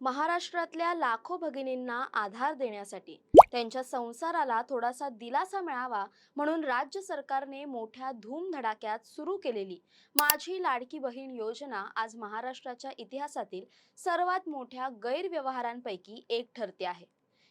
महाराष्ट्रातल्या लाखो भगिनींना आधार देण्यासाठी. त्यांच्या संसाराला थोडासा दिलासा मिळावा म्हणून राज्य सरकारने मोठ्या धूमधडाक्यात सुरू केलेली. माझी लाडकी बहीण योजना आज महाराष्ट्राच्या इतिहासातील सर्वात मोठ्या गैरव्यवहारांपैकी एक ठरते आहे.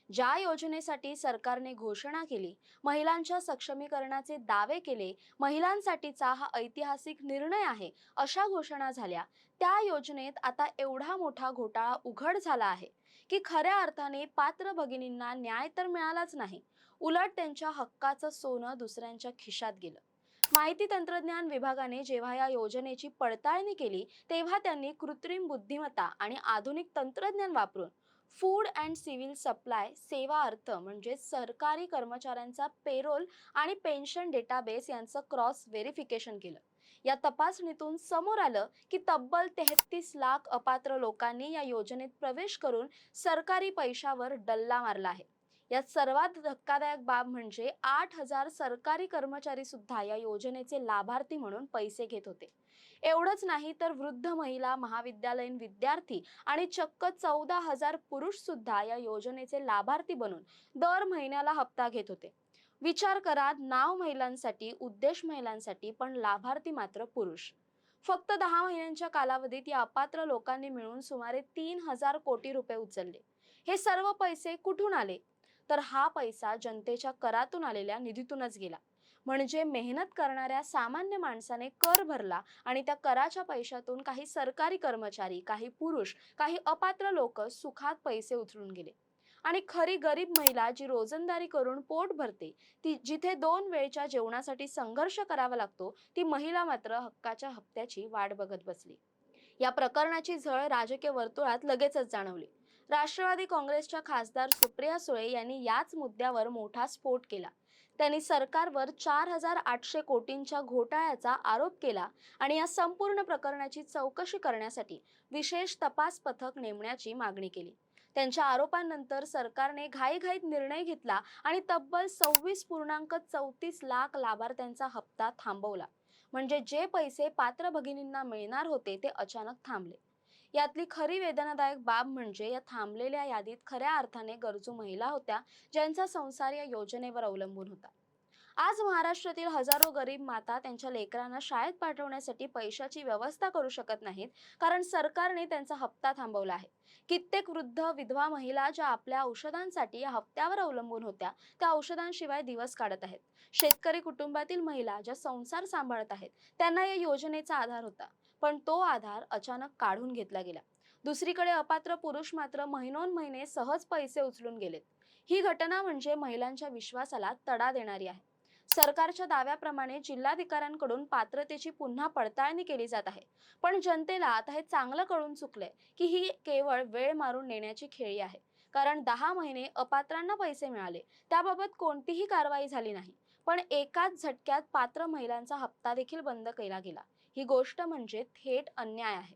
ज्या योजनेसाठी सरकारने घोषणा केली महिलांच्या सक्षमीकरणाचे दावे केले महिलांसाठीचा हा ऐतिहासिक निर्णय आहे अशा घोषणा झाल्या. त्या योजनेत आता एवढा मोठा घोटाळा उघड झाला आहे की खऱ्या अर्थाने पात्र भगिनींना न्याय तर मिळालाच नाही उलट त्यांच्या हक्काचं सोनं दुसऱ्यांच्या खिशात गेलं. माहिती तंत्रज्ञान विभागाने जेव्हा या योजनेची पडताळणी केली तेव्हा त्यांनी कृत्रिम बुद्धिमत्ता आणि आधुनिक तंत्रज्ञान वापरून फूड अँड सिव्हिल सप्लाय सेवा अर्थ म्हणजे सरकारी कर्मचाऱ्यांचा पेरोल आणि पेन्शन डेटाबेस यांचं क्रॉस व्हेरिफिकेशन केलं. या तपासणीतून समोर आलं की तब्बल तेहतीस लाख अपात्र लोकांनी या योजनेत प्रवेश करून सरकारी पैशावर डल्ला मारला आहे. यात सर्वात धक्कादायक बाब म्हणजे आठ हजार सरकारी कर्मचारी सुद्धा या योजनेचे लाभार्थी म्हणून पैसे घेत होते. एवढंच नाही तर वृद्ध महिला महाविद्यालयीन विद्यार्थी आणि चक्क चौदा हजार पुरुष सुद्धा या योजनेचे लाभार्थी बनून दर महिन्याला हप्ता घेत होते. विचार करा नाव महिलांसाठी उद्देश महिलांसाठी पण लाभार्थी मात्र पुरुष. फक्त दहा महिन्यांच्या कालावधीत या अपात्र लोकांनी मिळून सुमारे तीन हजार कोटी रुपये उचलले. हे सर्व पैसे कुठून आले? तर हा पैसा जनतेच्या करातून आलेल्या निधीतूनच गेला. म्हणजे मेहनत करणाऱ्या सामान्य माणसाने कर भरला आणि त्या कराच्या पैशातून काही सरकारी कर्मचारी काही पुरुष काही अपात्र लोक सुखात पैसे उचलून गेले. आणि खरी गरीब महिला जी रोजंदारी करून पोट भरते ती जिथे दोन वेळच्या जेवणासाठी संघर्ष करावा लागतो ती महिला मात्र हक्काच्या हप्त्याची वाट बघत बसली. या प्रकरणाची झळ राजकीय वर्तुळात लगेचच जाणवली. राष्ट्रवादी काँग्रेसच्या खासदार सुप्रिया सुळे यांनी याच मुद्द्यावर मोठा स्फोट केला. त्यांनी सरकारवर चार हजार आठशे कोटींच्या घोटाळ्याचा आरोप केला आणि या संपूर्ण प्रकरणाची चौकशी करण्यासाठी विशेष तपास पथक नेमण्याची मागणी केली. त्यांच्या आरोपांनंतर सरकारने घाईघाईत निर्णय घेतला आणि तब्बल सव्वीस पूर्णांक चौतीस लाख लाभार्थ्यांचा हप्ता थांबवला. म्हणजे जे पैसे पात्र भगिनींना मिळणार होते ते अचानक थांबले. यातली खरी वेदनादायक बाब म्हणजे या थांबलेल्या यादीत खऱ्या अर्थाने गरजू महिला होत्या ज्यांचा संसार या योजनेवर अवलंबून होता. आज महाराष्ट्रातील हजारो गरीब माता त्यांच्या लेकरांना शाळेत पाठवण्यासाठी पैशाची व्यवस्था करू शकत नाहीत कारण सरकारने त्यांचा हप्ता थांबवला आहे. कित्येक वृद्ध विधवा महिला ज्या आपल्या औषधांसाठी या हप्त्यावर अवलंबून होत्या त्या औषधांशिवाय दिवस काढत आहेत. शेतकरी कुटुंबातील महिला ज्या संसार सांभाळत आहेत त्यांना या योजनेचा आधार होता पण तो आधार अचानक काढून घेतला गेला. दुसरीकडे अपात्र पुरुष मात्र महिनोन महिने सहज पैसे उचलून गेलेत. ही घटना म्हणजे महिलांच्या विश्वासाला तडा देणारी आहे. सरकारच्या दाव्याप्रमाणे जिल्हाधिकाऱ्यांकडून पात्रतेची पुन्हा पडताळणी केली जात आहे. पण जनतेला आता हे चांगलं कळून चुकलंय की ही केवळ वेळ मारून नेण्याची खेळी आहे. कारण दहा महिने अपात्रांना पैसे मिळाले त्याबाबत कोणतीही कारवाई झाली नाही. पण एकाच झटक्यात पात्र महिलांचा हप्ता देखील बंद केला गेला. ही गोष्ट म्हणजे थेट अन्याय आहे.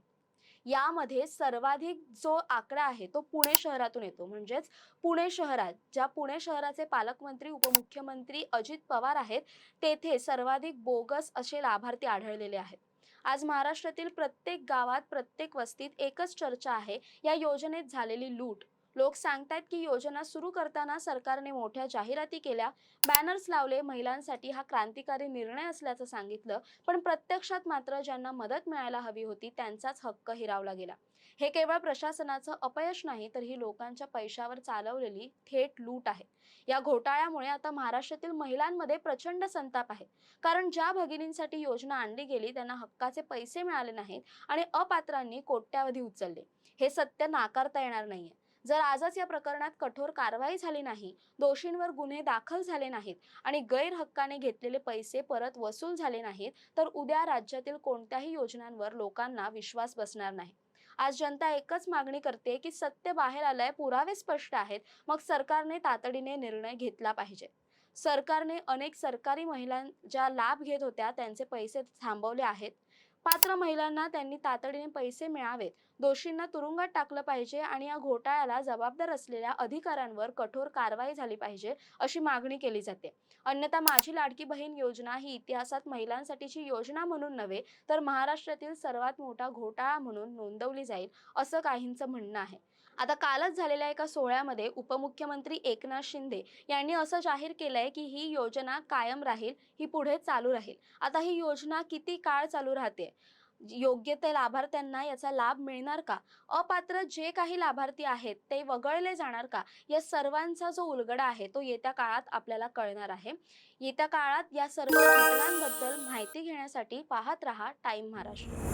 यामध्ये सर्वाधिक जो आकडा आहे तो पुणे शहरातून येतो. म्हणजेच पुणे शहरात ज्या पुणे शहराचे पालकमंत्री उपमुख्यमंत्री अजित पवार आहेत तेथे सर्वाधिक बोगस असे लाभार्थी आढळलेले आहेत. आज महाराष्ट्रातील प्रत्येक गावात प्रत्येक वस्तीत एकच चर्चा आहे. या योजनेत झालेली लूट लोक सांगतायत की योजना सुरू करताना सरकारने मोठ्या जाहिराती केल्या. बॅनर्स लावले महिलांसाठी हा क्रांतिकारी निर्णय असल्याचं सांगितलं पण प्रत्यक्षात मात्र ज्यांना मदत मिळायला हवी होती त्यांचाच हक्क हिरावला गेला. हे केवळ प्रशासनाचं अपयश नाही तर ही लोकांच्या पैशावर चालवलेली थेट लूट आहे. या घोटाळ्यामुळे आता महाराष्ट्रातील महिलांमध्ये प्रचंड संताप आहे. कारण ज्या भगिनींसाठी योजना आणली गेली त्यांना हक्काचे पैसे मिळाले नाहीत आणि अपात्रांनी कोट्यावधी उचलले. हे सत्य नाकारता येणार नाहीये. जर आजच या प्रकरणात कठोर कारवाई झाली नाही दोषींवर गुन्हे दाखल झाले नाहीत आणि गैरहक्काने घेतलेले पैसे परत वसूल झाले नाहीत तर उद्या राज्यातील कोणत्याही योजनांवर लोकांना विश्वास बसणार नाही. आज जनता एकच मागणी करते की सत्य बाहेर आलंय पुरावे स्पष्ट आहेत मग सरकारने तातडीने निर्णय घेतला पाहिजे. सरकारने अनेक सरकारी महिला ज्या लाभ घेत होत्या त्यांचे पैसे थांबवले आहेत. पात्र महिलांना त्यांनी तातडीने पैसे मिळावेत. दोषींना तुरुंगात टाकलं पाहिजे आणि या घोटाळ्याला जबाबदार असलेल्या अधिकाऱ्यांवर कठोर कारवाई झाली पाहिजे अशी मागणी केली जाते. अन्यथा माझी लाडकी बहीण योजना ही इतिहासात महिलांसाठीची योजना म्हणून नव्हे तर महाराष्ट्रातील सर्वात मोठा घोटाळा म्हणून नोंदवली जाईल असं काहींचं म्हणणं आहे. आता कालच झालेल्या एका सोहळ्यामध्ये उपमुख्यमंत्री एकनाथ शिंदे यांनी असं जाहीर केलंय की ही योजना कायम राहील ही पुढे चालू राहील. आता ही योजना किती काळ चालू राहते? योग्य ते लाभार्थ्यांना याचा लाभ मिळणार का? अपात्र जे काही लाभार्थी आहेत ते वगळले जाणार का? या सर्वांचा जो उलगडा आहे तो येत्या काळात आपल्याला कळणार आहे. येत्या काळात या सर्व घटनांबद्दल माहिती घेण्यासाठी पाहत रहा टाइम महाराष्ट्र.